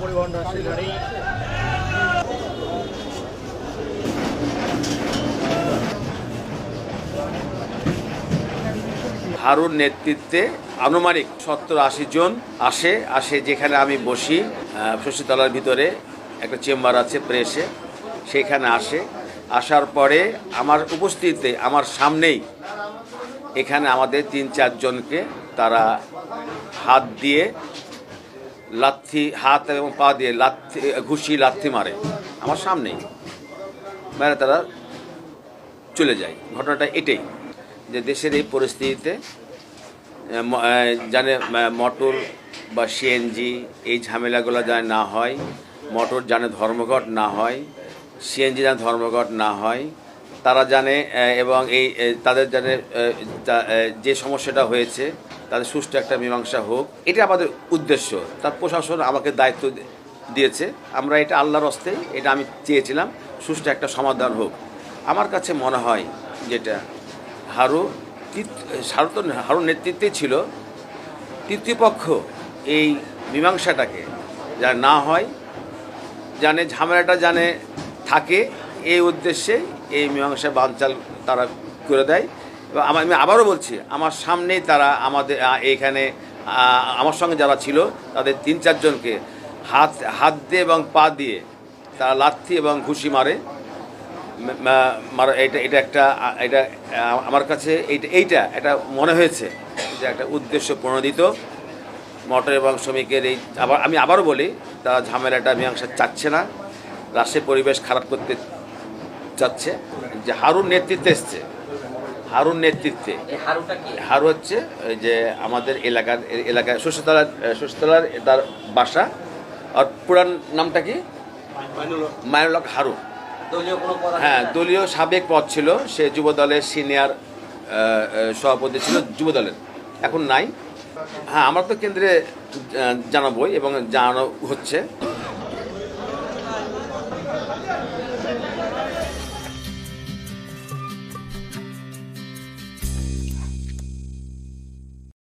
পরিবহন রাষ্ট্রীয় গাড়ি। হারুর নেতৃত্বে আনুমানিক সত্তর আশি জন আসে আসে যেখানে আমি বসি। শশীতলার ভিতরে একটা চেম্বার আছে প্রেসে, সেখানে আসে। আসার পরে আমার উপস্থিতিতে আমার সামনেই এখানে আমাদের তিন চারজনকে তারা হাত দিয়ে লাথি, হাত এবং পা দিয়ে লাথি, ঘুষি, লাথি মারে আমার সামনেই। মানে তারা চলে যায়। ঘটনাটা এটাই। যে দেশের এই পরিস্থিতিতে আহ, মোটর বা সিএনজি এই ঝামেলাগুলো যেন না হয় মোটর জানে ধর্মঘট না হয় সিএনজি যেন ধর্মঘট না হয় তারা জানে এবং এই তাদের জানে যে সমস্যাটা হয়েছে তাদের সুষ্ঠু একটা মীমাংসা হোক এটা আমাদের উদ্দেশ্য। তার প্রশাসন আমাকে দায়িত্ব দিয়েছে আমরা এটা আল্লাহর হস্তেই এটা আমি চেয়েছিলাম সুষ্ঠু একটা সমাধান হোক। আমার কাছে মনে হয় যেটা হারু হারু তো হারুর নেতৃত্বে ছিল। তৃতীয় পক্ষ এই মীমাংসাটাকে যা না হয়, জানে, ঝামেলাটা জানে, থাকে, এই উদ্দেশ্যে এই মীমাংসা বানচাল তারা করে দেয়। এবং আমার- আমি আবারও বলছি, আমার সামনেই তারা আমাদের এইখানে আমার সঙ্গে যারা ছিল, তাদের তিন, চারজনকে হাত হাত দিয়ে এবং পা দিয়ে তারা লাথি এবং ঘুষি মারা। এটা এটা একটা এটা আমার কাছে এইটা এইটা এটা মনে হয়েছে যে একটা উদ্দেশ্য প্রণোদিত। মটর এবং শ্রমিকের এই আবার আমি আবারও বলি তারা ঝামেলাটা মীমাংসা চাচ্ছে না। রাষ্ট্রের পরিবেশ খারাপ করতে চাচ্ছে। যে হারুন নেতৃত্বে এসছে। হারুন নেতৃত্বে। এই হারু হচ্ছে ওই যে আমাদের এলাকার এলাকায় শস্যতলার শস্যতলার তার বাসা। আর পুরান নামটা কি? মাইনুলক হারু। হ্যাঁ দলীয় সাবেক পদ ছিল। সে যুব দলের সিনিয়র সভাপতি ছিল যুব দলের এখন নাই। হ্যাঁ আমরা তো কেন্দ্রে জানাবোই এবং জানানো হচ্ছে।